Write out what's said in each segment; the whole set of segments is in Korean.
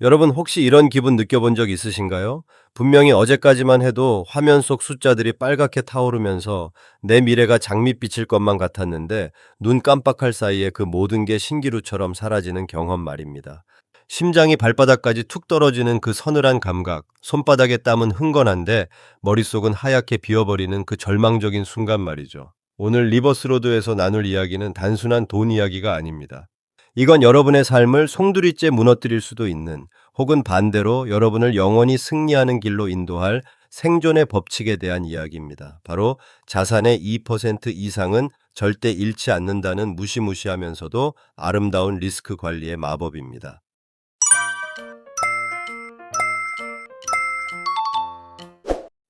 여러분 혹시 이런 기분 느껴본 적 있으신가요? 분명히 어제까지만 해도 화면 속 숫자들이 빨갛게 타오르면서 내 미래가 장밋빛일 것만 같았는데 눈 깜빡할 사이에 그 모든 게 신기루처럼 사라지는 경험 말입니다. 심장이 발바닥까지 툭 떨어지는 그 서늘한 감각, 손바닥의 땀은 흥건한데 머릿속은 하얗게 비어버리는 그 절망적인 순간 말이죠. 오늘 리버스로드에서 나눌 이야기는 단순한 돈 이야기가 아닙니다. 이건 여러분의 삶을 송두리째 무너뜨릴 수도 있는 혹은 반대로 여러분을 영원히 승리하는 길로 인도할 생존의 법칙에 대한 이야기입니다. 바로 자산의 2% 이상은 절대 잃지 않는다는 무시무시하면서도 아름다운 리스크 관리의 마법입니다.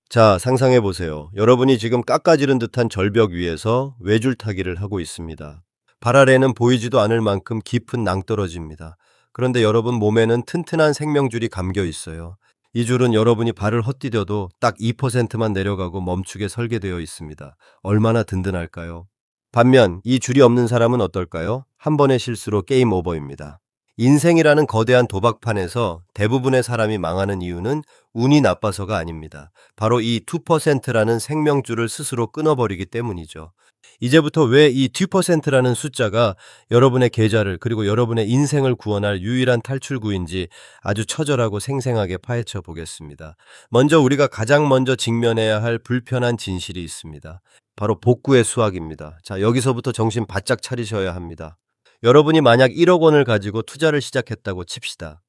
자, 상상해 보세요. 여러분이 지금 깎아지른 듯한 절벽 위에서 외줄 타기를 하고 있습니다. 발 아래는 보이지도 않을 만큼 깊은 낭떠러지입니다. 그런데 여러분 몸에는 튼튼한 생명줄이 감겨 있어요. 이 줄은 여러분이 발을 헛디뎌도 딱 2%만 내려가고 멈추게 설계되어 있습니다. 얼마나 든든할까요? 반면 이 줄이 없는 사람은 어떨까요? 한 번의 실수로 게임 오버입니다. 인생이라는 거대한 도박판에서 대부분의 사람이 망하는 이유는 운이 나빠서가 아닙니다. 바로 이 2%라는 생명줄을 스스로 끊어버리기 때문이죠. 이제부터 왜 이 2%라는 숫자가 여러분의 계좌를 그리고 여러분의 인생을 구원할 유일한 탈출구인지 아주 처절하고 생생하게 파헤쳐 보겠습니다. 먼저 우리가 가장 먼저 직면해야 할 불편한 진실이 있습니다. 바로 복구의 수학입니다. 자, 여기서부터 정신 바짝 차리셔야 합니다. 여러분이 만약 1억 원을 가지고 투자를 시작했다고 칩시다.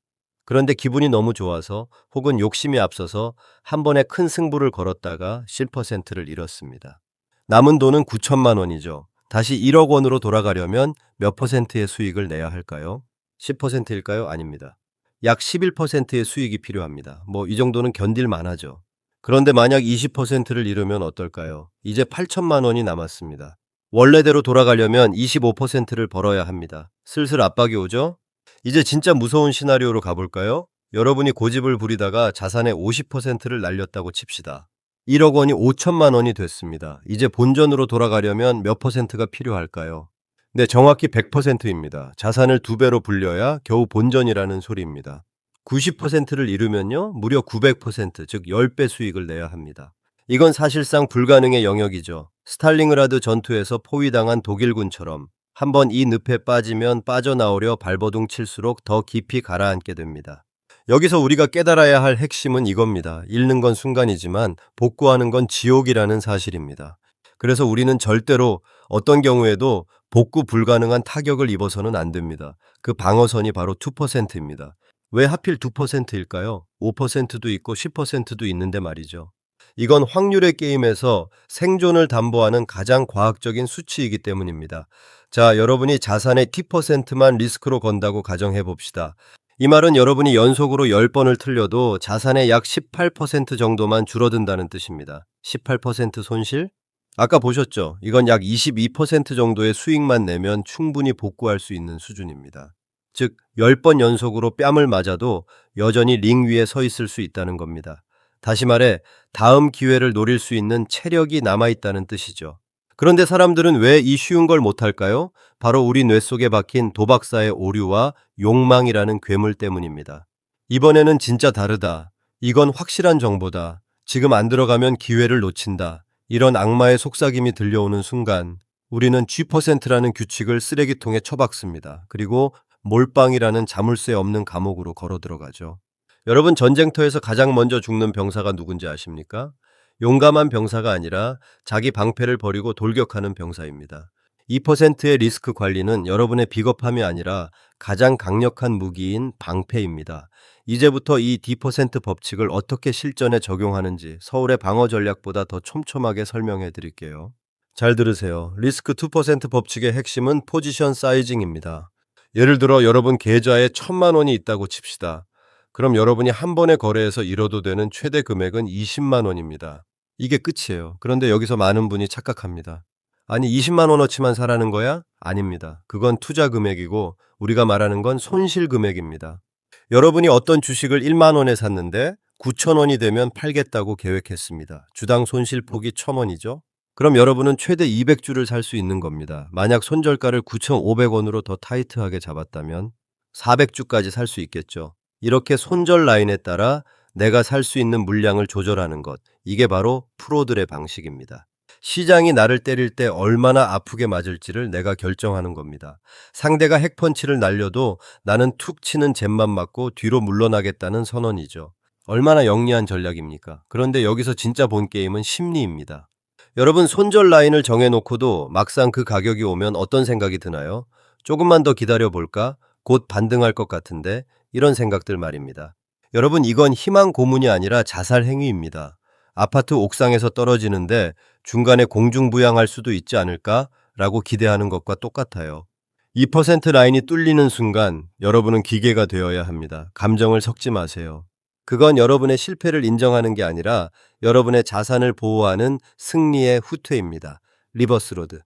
그런데 기분이 너무 좋아서 혹은 욕심이 앞서서 한 번에 큰 승부를 걸었다가 10%를 잃었습니다. 남은 돈은 9천만 원이죠. 다시 1억 원으로 돌아가려면 몇 퍼센트의 수익을 내야 할까요? 10%일까요? 아닙니다. 약 11%의 수익이 필요합니다. 뭐 이 정도는 견딜 만하죠. 그런데 만약 20%를 잃으면 어떨까요? 이제 8천만 원이 남았습니다. 원래대로 돌아가려면 25%를 벌어야 합니다. 슬슬 압박이 오죠? 이제 진짜 무서운 시나리오로 가볼까요? 여러분이 고집을 부리다가 자산의 50%를 날렸다고 칩시다. 1억 원이 5천만 원이 됐습니다. 이제 본전으로 돌아가려면 몇 퍼센트가 필요할까요? 네, 정확히 100%입니다. 자산을 두 배로 불려야 겨우 본전이라는 소리입니다. 90%를 잃으면요, 무려 900%, 즉 10배 수익을 내야 합니다. 이건 사실상 불가능의 영역이죠. 스탈링그라드 전투에서 포위당한 독일군처럼 한번 이 늪에 빠지면 빠져나오려 발버둥 칠수록 더 깊이 가라앉게 됩니다. 여기서 우리가 깨달아야 할 핵심은 이겁니다. 잃는 건 순간이지만 복구하는 건 지옥이라는 사실입니다. 그래서 우리는 절대로 어떤 경우에도 복구 불가능한 타격을 입어서는 안 됩니다. 그 방어선이 바로 2%입니다. 왜 하필 2%일까요? 5%도 있고 10%도 있는데 말이죠. 이건 확률의 게임에서 생존을 담보하는 가장 과학적인 수치이기 때문입니다. 자, 여러분이 자산의 T%만 리스크로 건다고 가정해 봅시다. 이 말은 여러분이 연속으로 10번을 틀려도 자산의 약 18% 정도만 줄어든다는 뜻입니다. 18% 손실? 아까 보셨죠? 이건 약 22% 정도의 수익만 내면 충분히 복구할 수 있는 수준입니다. 즉, 10번 연속으로 뺨을 맞아도 여전히 링 위에 서 있을 수 있다는 겁니다. 다시 말해, 다음 기회를 노릴 수 있는 체력이 남아있다는 뜻이죠. 그런데 사람들은 왜 이 쉬운 걸 못할까요? 바로 우리 뇌 속에 박힌 도박사의 오류와 욕망이라는 괴물 때문입니다. 이번에는 진짜 다르다. 이건 확실한 정보다. 지금 안 들어가면 기회를 놓친다. 이런 악마의 속삭임이 들려오는 순간 우리는 G%라는 규칙을 쓰레기통에 쳐박습니다. 그리고 몰빵이라는 자물쇠 없는 감옥으로 걸어 들어가죠. 여러분 전쟁터에서 가장 먼저 죽는 병사가 누군지 아십니까? 용감한 병사가 아니라 자기 방패를 버리고 돌격하는 병사입니다. 2%의 리스크 관리는 여러분의 비겁함이 아니라 가장 강력한 무기인 방패입니다. 이제부터 이 D% 법칙을 어떻게 실전에 적용하는지 서울의 방어 전략보다 더 촘촘하게 설명해 드릴게요. 잘 들으세요. 리스크 2% 법칙의 핵심은 포지션 사이징입니다. 예를 들어 여러분 계좌에 천만 원이 있다고 칩시다. 그럼 여러분이 한 번의 거래에서 잃어도 되는 최대 금액은 20만 원입니다. 이게 끝이에요. 그런데 여기서 많은 분이 착각합니다. 아니 20만 원어치만 사라는 거야? 아닙니다. 그건 투자 금액이고 우리가 말하는 건 손실 금액입니다. 여러분이 어떤 주식을 1만 원에 샀는데 9천 원이 되면 팔겠다고 계획했습니다. 주당 손실 폭이 1,000원이죠. 그럼 여러분은 최대 200주를 살 수 있는 겁니다. 만약 손절가를 9,500원으로 더 타이트하게 잡았다면 400주까지 살 수 있겠죠. 이렇게 손절 라인에 따라 내가 살 수 있는 물량을 조절하는 것. 이게 바로 프로들의 방식입니다. 시장이 나를 때릴 때 얼마나 아프게 맞을지를 내가 결정하는 겁니다. 상대가 핵펀치를 날려도 나는 툭 치는 잽만 맞고 뒤로 물러나겠다는 선언이죠. 얼마나 영리한 전략입니까? 그런데 여기서 진짜 본 게임은 심리입니다. 여러분 손절 라인을 정해놓고도 막상 그 가격이 오면 어떤 생각이 드나요? 조금만 더 기다려 볼까? 곧 반등할 것 같은데 이런 생각들 말입니다. 여러분 이건 희망 고문이 아니라 자살 행위입니다. 아파트 옥상에서 떨어지는데 중간에 공중부양할 수도 있지 않을까라고 기대하는 것과 똑같아요. 2% 라인이 뚫리는 순간 여러분은 기계가 되어야 합니다. 감정을 섞지 마세요. 그건 여러분의 실패를 인정하는 게 아니라 여러분의 자산을 보호하는 승리의 후퇴입니다. 리버스로드.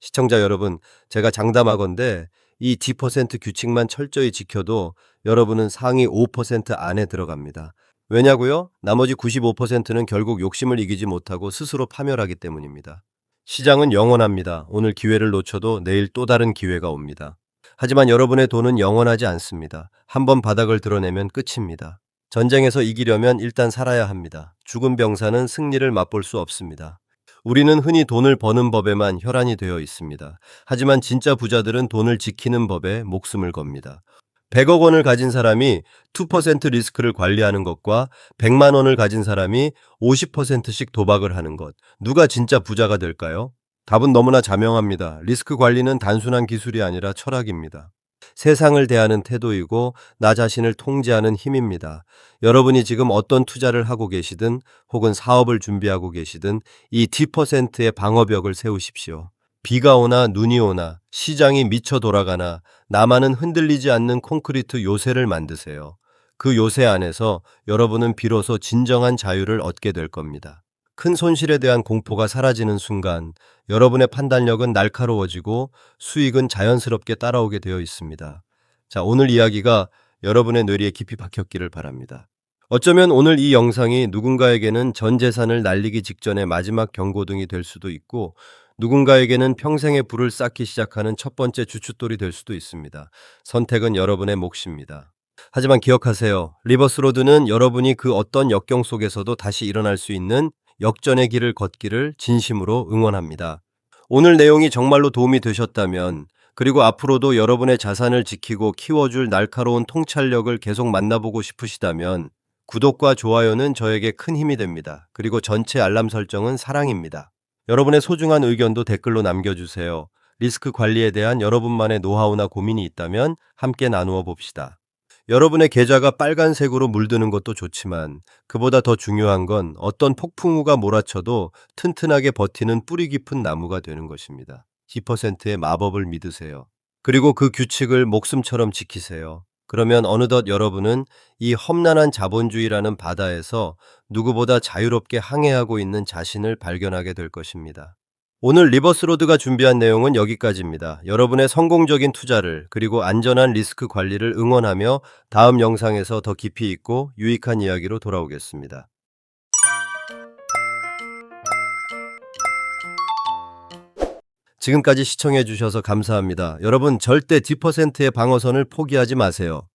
시청자 여러분, 제가 장담하건대 이 D% 규칙만 철저히 지켜도 여러분은 상위 5% 안에 들어갑니다. 왜냐고요? 나머지 95%는 결국 욕심을 이기지 못하고 스스로 파멸하기 때문입니다. 시장은 영원합니다. 오늘 기회를 놓쳐도 내일 또 다른 기회가 옵니다. 하지만 여러분의 돈은 영원하지 않습니다. 한번 바닥을 드러내면 끝입니다. 전쟁에서 이기려면 일단 살아야 합니다. 죽은 병사는 승리를 맛볼 수 없습니다. 우리는 흔히 돈을 버는 법에만 혈안이 되어 있습니다. 하지만 진짜 부자들은 돈을 지키는 법에 목숨을 겁니다. 100억 원을 가진 사람이 2% 리스크를 관리하는 것과 100만 원을 가진 사람이 50%씩 도박을 하는 것. 누가 진짜 부자가 될까요? 답은 너무나 자명합니다. 리스크 관리는 단순한 기술이 아니라 철학입니다. 세상을 대하는 태도이고 나 자신을 통제하는 힘입니다. 여러분이 지금 어떤 투자를 하고 계시든 혹은 사업을 준비하고 계시든 이 D%의 방어벽을 세우십시오. 비가 오나 눈이 오나 시장이 미쳐 돌아가나 나만은 흔들리지 않는 콘크리트 요새를 만드세요. 그 요새 안에서 여러분은 비로소 진정한 자유를 얻게 될 겁니다. 큰 손실에 대한 공포가 사라지는 순간 여러분의 판단력은 날카로워지고 수익은 자연스럽게 따라오게 되어 있습니다. 자, 오늘 이야기가 여러분의 뇌리에 깊이 박혔기를 바랍니다. 어쩌면 오늘 이 영상이 누군가에게는 전 재산을 날리기 직전의 마지막 경고등이 될 수도 있고 누군가에게는 평생의 불을 쌓기 시작하는 첫 번째 주춧돌이 될 수도 있습니다. 선택은 여러분의 몫입니다. 하지만 기억하세요. 리버스 로드는 여러분이 그 어떤 역경 속에서도 다시 일어날 수 있는 역전의 길을 걷기를 진심으로 응원합니다. 오늘 내용이 정말로 도움이 되셨다면 그리고 앞으로도 여러분의 자산을 지키고 키워줄 날카로운 통찰력을 계속 만나보고 싶으시다면 구독과 좋아요는 저에게 큰 힘이 됩니다. 그리고 전체 알람 설정은 사랑입니다. 여러분의 소중한 의견도 댓글로 남겨주세요. 리스크 관리에 대한 여러분만의 노하우나 고민이 있다면 함께 나누어 봅시다. 여러분의 계좌가 빨간색으로 물드는 것도 좋지만 그보다 더 중요한 건 어떤 폭풍우가 몰아쳐도 튼튼하게 버티는 뿌리 깊은 나무가 되는 것입니다. 10%의 마법을 믿으세요. 그리고 그 규칙을 목숨처럼 지키세요. 그러면 어느덧 여러분은 이 험난한 자본주의라는 바다에서 누구보다 자유롭게 항해하고 있는 자신을 발견하게 될 것입니다. 오늘 리버스로드가 준비한 내용은 여기까지입니다. 여러분의 성공적인 투자를 그리고 안전한 리스크 관리를 응원하며 다음 영상에서 더 깊이 있고 유익한 이야기로 돌아오겠습니다. 지금까지 시청해 주셔서 감사합니다. 여러분 절대 D%의 방어선을 포기하지 마세요.